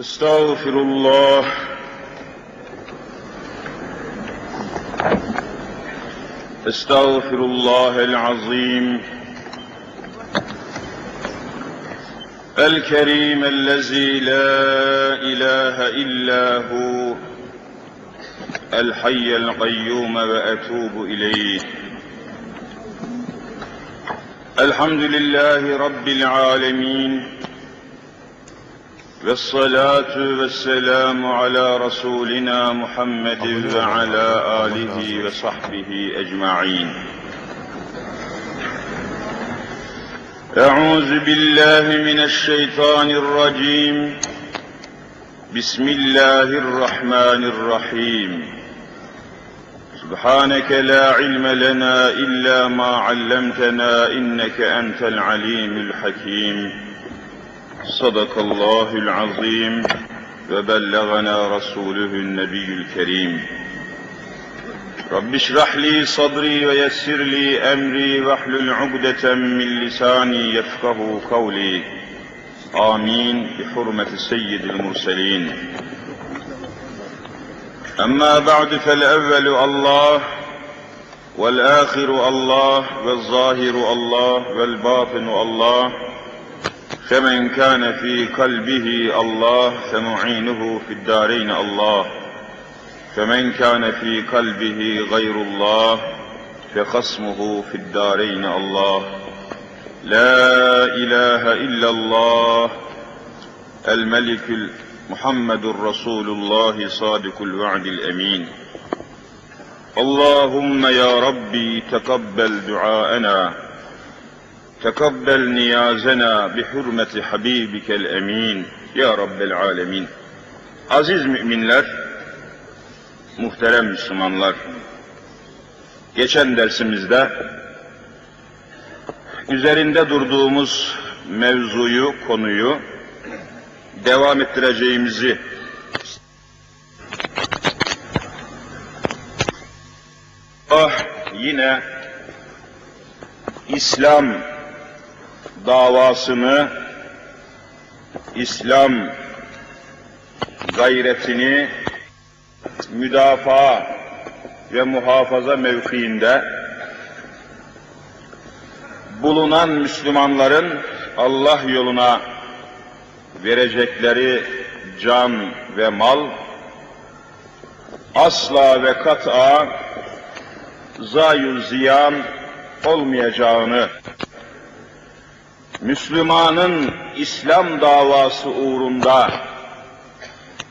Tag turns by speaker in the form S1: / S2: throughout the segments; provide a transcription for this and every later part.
S1: استغفر الله. استغفر الله العظيم. الكريم الذي لا إله إلا هو. الحي القيوم وأتوب إليه. الحمد لله رب العالمين. والصلاة والسلام على رسولنا محمد وعلى آله وصحبه أجمعين. أعوذ بالله من الشيطان الرجيم. بسم الله الرحمن الرحيم. سبحانك لا علم لنا إلا ما علمتنا إنك أنت العليم الحكيم. صدق الله العظيم وبلغنا رسوله النبي الكريم. رب اشرح لي صدري ويسر لي أمري واحلل عقدة من لساني يفقه قولي. آمين. بحرمة سيد المرسلين. أما بعد فالأول الله والآخر الله والظاهر الله والباطن الله. فمن كان في قلبه الله فمعينه في الدارين الله. فمن كان في قلبه غير الله فخصمه في الدارين الله. لا إله إلا الله. الملك محمد رسول الله صادق الوعد الأمين. اللهم يا ربي تقبل دعاءنا. تقبل نيازنا بحرمة حبيبك الأمين Ya Rabbel Alemin. Aziz müminler, muhterem Müslümanlar, geçen dersimizde üzerinde durduğumuz mevzuyu, konuyu devam ettireceğimizi Ah yine İslam davasını, İslam gayretini müdafaa ve muhafaza mevkiinde bulunan Müslümanların Allah yoluna verecekleri can ve mal asla ve kat'a zayu ziyan olmayacağını Müslümanın İslam davası uğrunda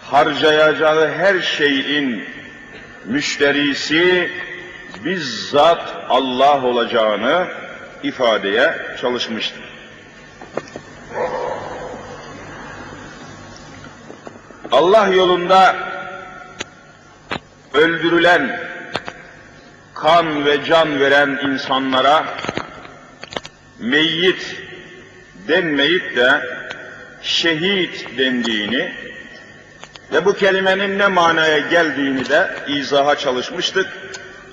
S1: harcayacağı her şeyin müşterisi bizzat Allah olacağını ifadeye çalışmıştır. Allah yolunda öldürülen, kan ve can veren insanlara meyyit denmeyip de şehit dendiğini ve bu kelimenin ne manaya geldiğini de izaha çalışmıştık.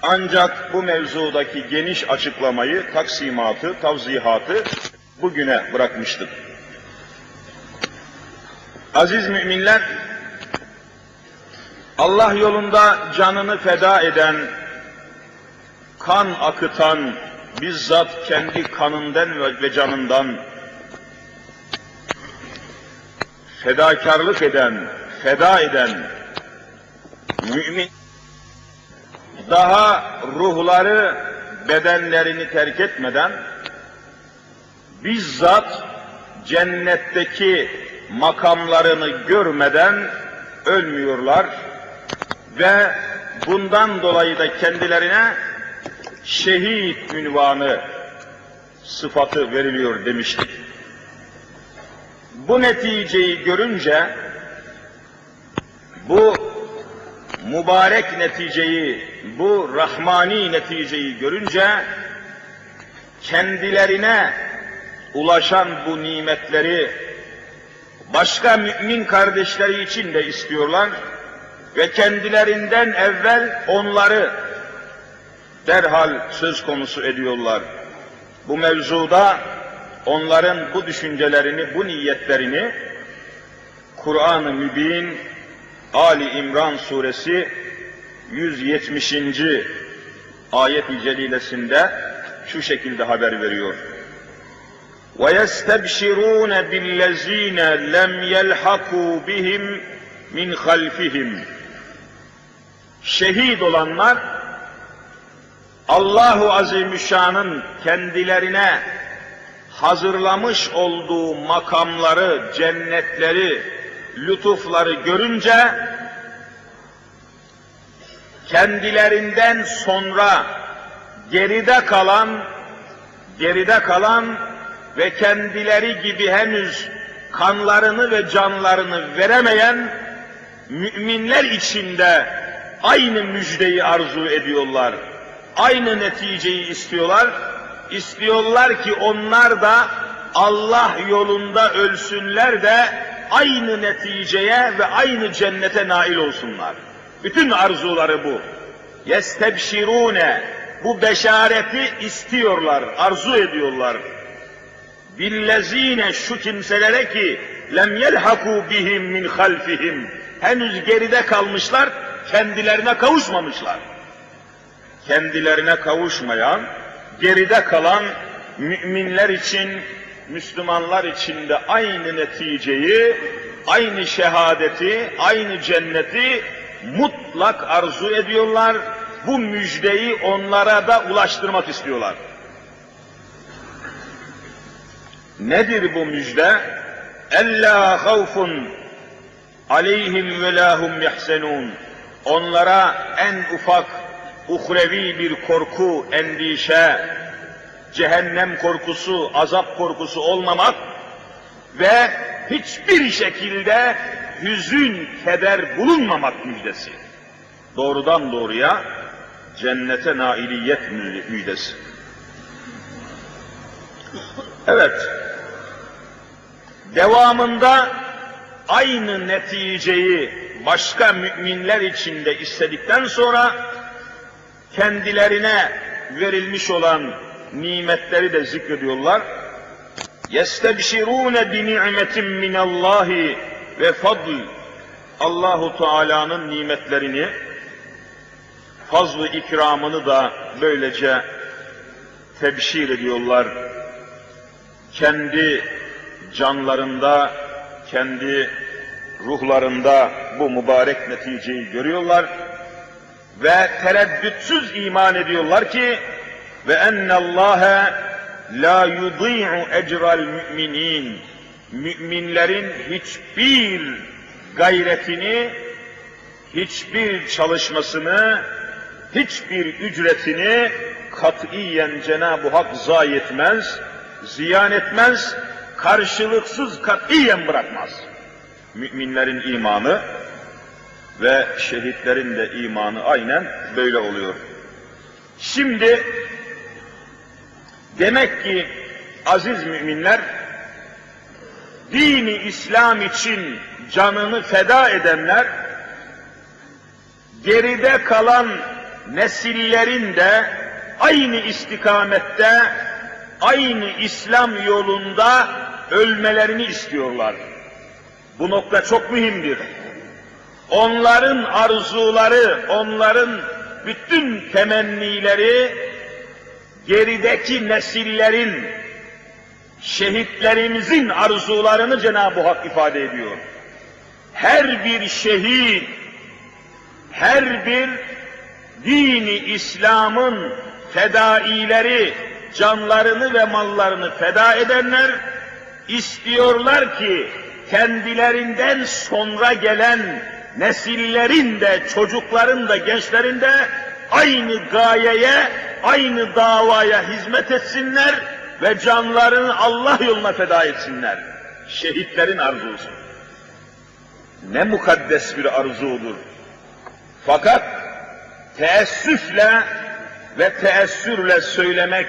S1: Ancak bu mevzudaki geniş açıklamayı, taksimatı, tavzihatı bugüne bırakmıştık. Aziz müminler, Allah yolunda canını feda eden, kan akıtan, bizzat kendi kanından ve canından fedakarlık eden, feda eden mümin daha ruhları bedenlerini terk etmeden bizzat cennetteki makamlarını görmeden ölmüyorlar ve bundan dolayı da kendilerine şehit ünvanı sıfatı veriliyor demiştik. Bu neticeyi görünce, bu mübarek neticeyi, bu rahmani neticeyi görünce, kendilerine ulaşan bu nimetleri başka mümin kardeşleri için de istiyorlar ve kendilerinden evvel onları derhal söz konusu ediyorlar. Bu mevzuda onların bu düşüncelerini, bu niyetlerini Kur'an-ı Mübin Ali İmran suresi 170. ayet-i celilesinde şu şekilde haber veriyor. وَيَسْتَبْشِرُونَ بِالَّذ۪ينَ لَمْ يَلْحَقُوا بِهِمْ مِنْ خَلْفِهِمْ Şehit olanlar Allahu Azimüşşan'ın kendilerine hazırlamış olduğu makamları, cennetleri, lütufları görünce kendilerinden sonra geride kalan geride kalan ve kendileri gibi henüz kanlarını ve canlarını veremeyen müminler içinde aynı müjdeyi arzu ediyorlar. Aynı neticeyi istiyorlar. İstiyorlar ki onlar da Allah yolunda ölsünler de aynı neticeye ve aynı cennete nail olsunlar. Bütün arzuları bu. Yestebşirune bu beşareti istiyorlar, arzu ediyorlar. Billezine şu kimselere ki lem yelhaku bihim min halfihim henüz geride kalmışlar, kendilerine kavuşmamışlar. Kendilerine kavuşmayan, geride kalan müminler için, Müslümanlar için de aynı neticeyi, aynı şehadeti, aynı cenneti mutlak arzu ediyorlar. Bu müjdeyi onlara da ulaştırmak istiyorlar. Nedir bu müjde? Ella havfun aleyhim ve lahum yahsenun. Onlara en ufak uhrevi bir korku, endişe, cehennem korkusu, azap korkusu olmamak ve hiçbir şekilde hüzün, keder bulunmamak müjdesi. Doğrudan doğruya cennete nailiyet müjdesi. Evet, devamında aynı neticeyi başka müminler içinde istedikten sonra kendilerine verilmiş olan nimetleri de zikrediyorlar. Yestebşirûne bi ni'metin minallahi ve fadl. Allahu Teala'nın nimetlerini, fazlı ikramını da böylece tebşir ediyorlar. Kendi canlarında, kendi ruhlarında bu mübarek neticeyi görüyorlar ve tereddütsüz iman ediyorlar ki ve ennallâhe la yudî'u ecral müminin müminlerin hiçbir gayretini, hiçbir çalışmasını, hiçbir ücretini katiyen Cenab-ı Hak zayi etmez, ziyan etmez, karşılıksız katiyen bırakmaz. Müminlerin imanı ve şehitlerin de imanı aynen böyle oluyor. Şimdi demek ki aziz müminler dini İslam için canını feda edenler geride kalan nesillerin de aynı istikamette aynı İslam yolunda ölmelerini istiyorlar. Bu nokta çok mühimdir. Onların arzuları, onların bütün temennileri gerideki nesillerin, şehitlerimizin arzularını Cenab-ı Hak ifade ediyor. Her bir şehit, her bir dini İslam'ın fedaileri, canlarını ve mallarını feda edenler istiyorlar ki kendilerinden sonra gelen nesillerin de, çocukların da, gençlerin de aynı gayeye, aynı davaya hizmet etsinler ve canlarını Allah yoluna feda etsinler. Şehitlerin arzusu. Ne mukaddes bir arzudur. Fakat teessüfle ve teessürle söylemek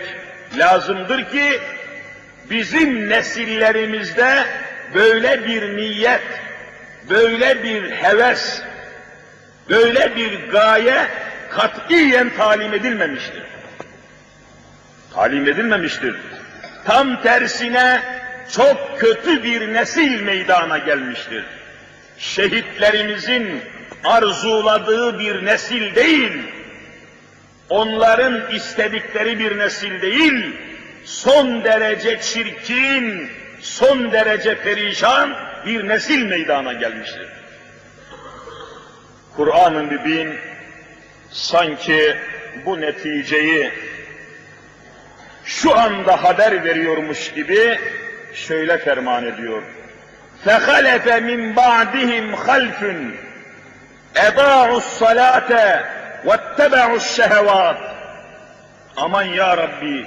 S1: lazımdır ki bizim nesillerimizde böyle bir niyet, böyle bir heves, böyle bir gaye katiyen talim edilmemiştir. Talim edilmemiştir. Tam tersine çok kötü bir nesil meydana gelmiştir. şehitlerimizin arzuladığı bir nesil değil, onların istedikleri bir nesil değil, son derece çirkin, son derece perişan bir nesil meydana gelmiştir. Kur'an-ı Mübin sanki bu neticeyi şu anda haber veriyormuş gibi şöyle ferman ediyor. فَخَلَفَ مِنْ بَعْدِهِمْ خَلْفٌ اَضَاعُوا الصَّلَاةَ وَاتَّبَعُوا الشَّهَوَاتِ Aman ya Rabbi,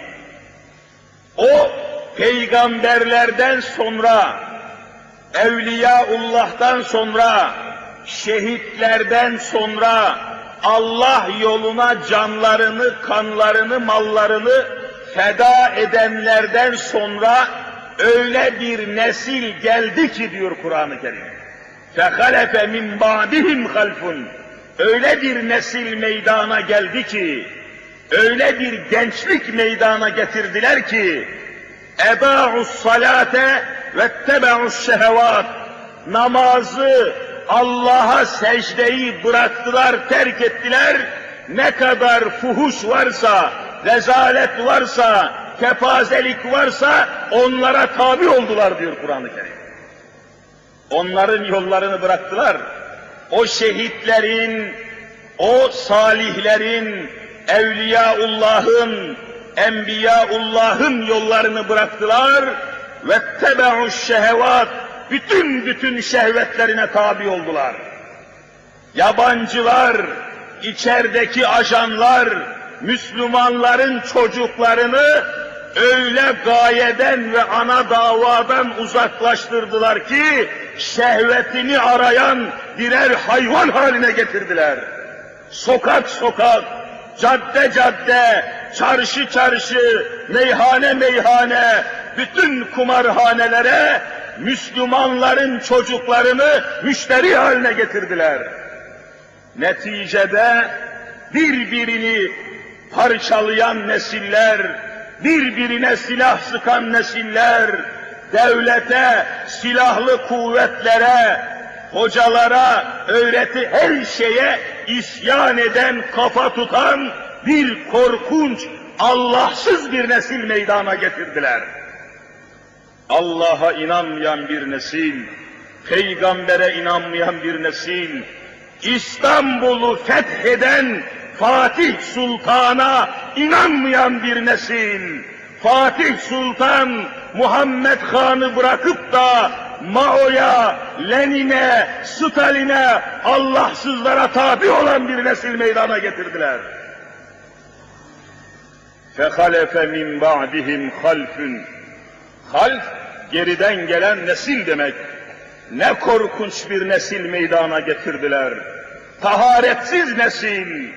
S1: o peygamberlerden sonra, Evliyaullah'tan sonra, şehitlerden sonra, Allah yoluna canlarını, kanlarını, mallarını feda edenlerden sonra öyle bir nesil geldi ki diyor Kur'an-ı Kerim. فَخَلَفَ مِنْ بَعْدِهِمْ خَلْفٌ Öyle bir nesil meydana geldi ki, öyle bir gençlik meydana getirdiler ki, اَبَاعُ الصَّلَاةَ وَاتَّبَعُ الشَّهَوَاتِ Namazı, Allah'a secdeyi bıraktılar, terk ettiler. Ne kadar fuhuş varsa, rezalet varsa, kepazelik varsa onlara tabi oldular diyor Kur'an-ı Kerim. Onların yollarını bıraktılar. O şehitlerin, o salihlerin, Evliyaullah'ın, Enbiyaullah'ın yollarını bıraktılar ve tebe'u şehvat bütün bütün şehvetlerine tabi oldular. Yabancılar, içerideki ajanlar, Müslümanların çocuklarını öyle gayeden ve ana davadan uzaklaştırdılar ki şehvetini arayan birer hayvan haline getirdiler. Sokak sokak, cadde cadde, çarşı çarşı, meyhane meyhane, bütün kumarhanelere Müslümanların çocuklarını müşteri haline getirdiler. Neticede birbirini parçalayan nesiller, birbirine silah sıkan nesiller, devlete, silahlı kuvvetlere, hocalara, öğreti her şeye isyan eden, kafa tutan bir korkunç, Allahsız bir nesil meydana getirdiler. Allah'a inanmayan bir nesil, peygambere inanmayan bir nesil, İstanbul'u fetheden Fatih Sultan'a inanmayan bir nesil, Fatih Sultan Muhammed Han'ı bırakıp da Mao'ya, Lenin'e, Stalin'e, Allahsızlara tabi olan bir nesil meydana getirdiler. فَخَلَفَ مِنْ بَعْدِهِمْ خَلْفٌ Half, geriden gelen nesil demek. Ne korkunç bir nesil meydana getirdiler. Taharetsiz nesil.